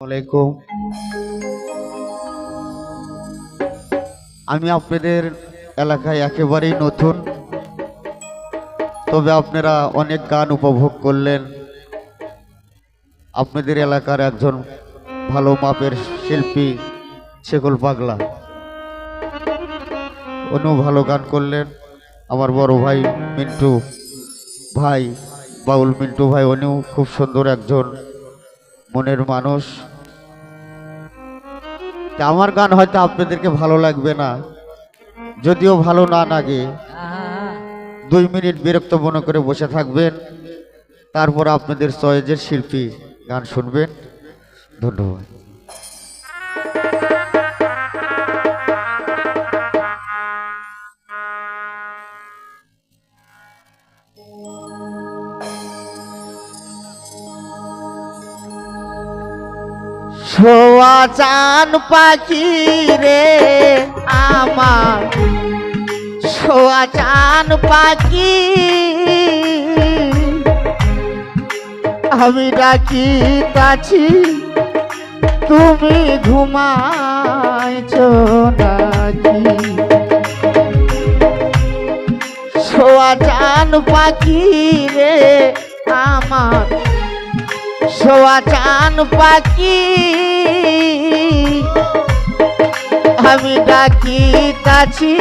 আলাইকুম। আমি আপনাদের এলাকায় একেবারেই নতুন। তবে আপনারা অনেক গান উপভোগ করলেন। আপনাদের এলাকার একজন ভালো মাপের শিল্পী শেকুল পাগলা। উনিও ভালো গান করলেন। আমার বড় ভাই মিন্টু ভাই, বাউল মিন্টু ভাই, উনিও খুব সুন্দর একজন মনের মানুষ। আমার গান হয়তো আপনাদেরকে ভালো লাগবে না। যদিও ভালো না লাগে দুই মিনিট বিরক্ত মনে করে বসে থাকবেন। তারপর আপনাদের চয়েজের শিল্পী গান শুনবেন। ধন্যবাদ। চান পাখি রে, আমার সোয়া চান পাখি। আমি ডাকি তাছি তুমি ঘুমাইছ নাকি? সোয়া চান পাখি রে, আমার সোয়া চান পাখি। আমি ডাকি তাছি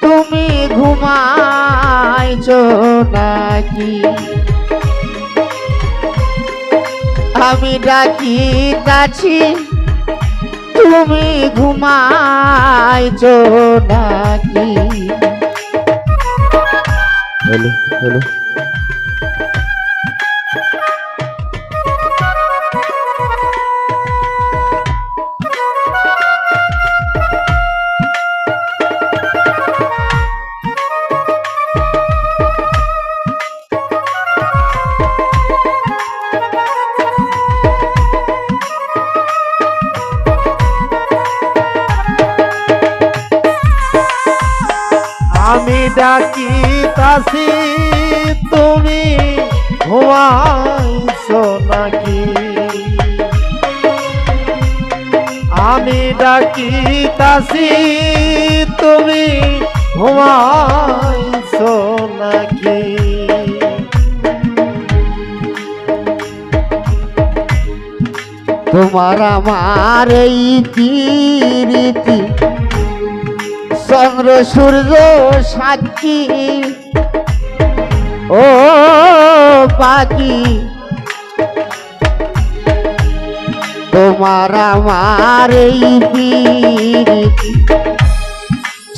তুমি ঘুমাইছ নাকি? আমি ডাকি তাছি তুমি ঘুমাইছ নাকি? Hello hello. আমি ডাকি তুমি ঘুমাইছো নাকি? আমি ডাকি তাসি তুমি ঘুমাইছো নাকি? তোমার আমার এই প্রীতি চন্দ্র, সূর্য, সাক্ষী। ও পাখি, তোমার আমার এই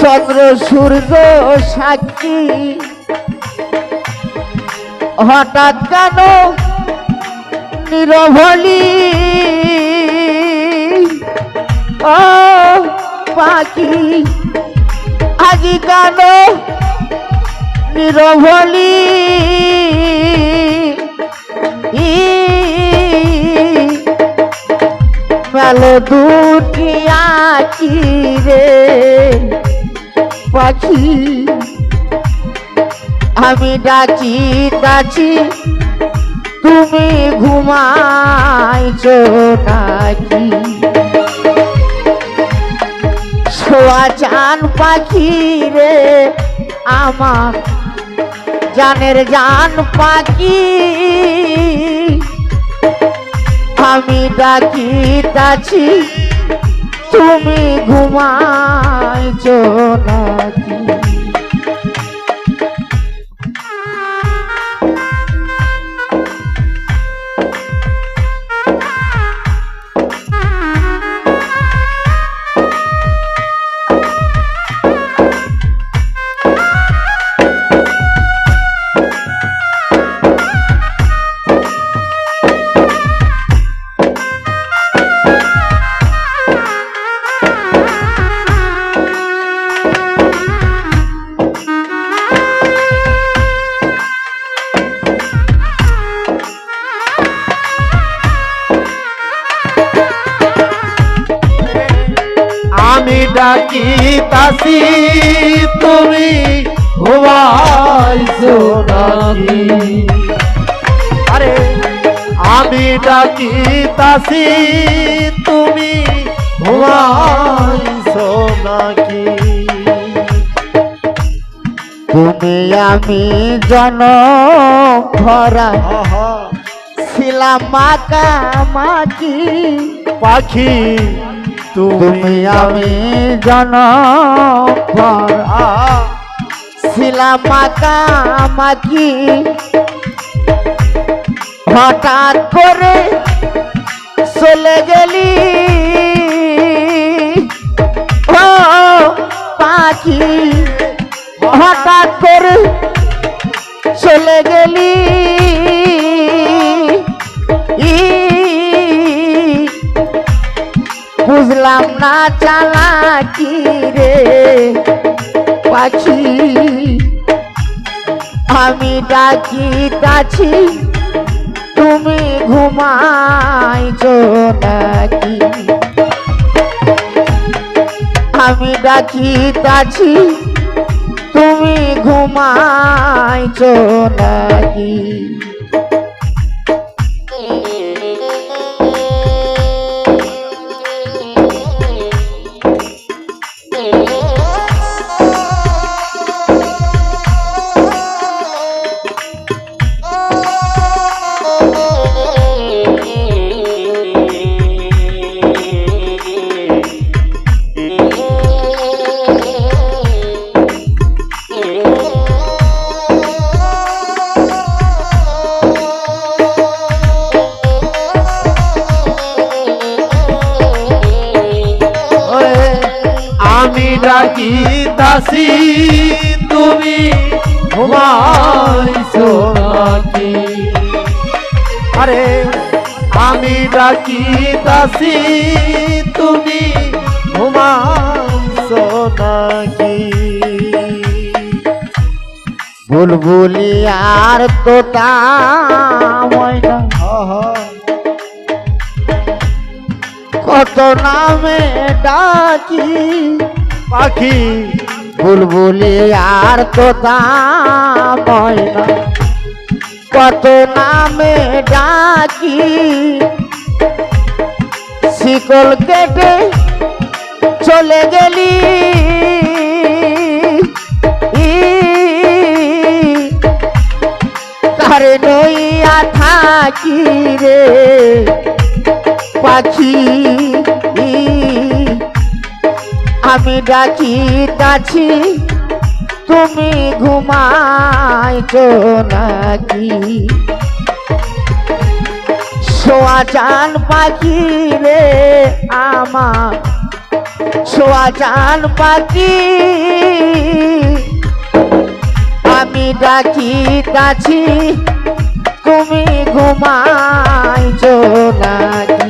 চন্দ্র, সূর্য, সাক্ষী। হঠাৎ কেন নিরভলি ও পাখি আজি কেন নিরভলি মেলো দুটি আছি রে পাখি। আমি ডাকি ডাকি তুমি ঘুমাইছ নাকি? চান পাখি রে আমার জানের জান পাখি। আমি ডাকি তাছি তুমি ঘুমাইছ নাকি? তুমি ঘুমাইছো নাকি? আরে আমি ডাকিতাছি তুমি ঘুমাইছো নাকি? তুমি আমি জন ভরা ছিলাম মাকা মাকি পাখি। তুমি আমি জন ছিলাম মাকা মাকি হঠাৎ করে চলে গেলি। ও পাখি, হঠাৎ করে চলে গেলি। বুঝলাম না চালাকি রে পাখি? আমি ডাকিতাছি তুমি ঘুমাইছো নাকি? আমি ডাকিতাছি তুমি ঘুমাইছো নাকি? আমি ডাকিতাছি তুমি ঘুমাইছো নাকি? আরে, আমি ডাকিতাছি তুমি ঘুমাইছো নাকি? বুলবুলি আর ময়না আহা কত নামে ডাকি পাখি। বুলবুলি আর ময়না কত নামে ডাকি। শিকল কেটে চলে গেলি। কারে নইয়া থাকি রে পাখি। আমি ডাকিতাছি, তুমি ঘুমাইছো নাকি? সোয়া চান পাখি রে আমার সোয়া চান পাখি। আমি ডাকিতাছি, তুমি ঘুমাইছো নাকি?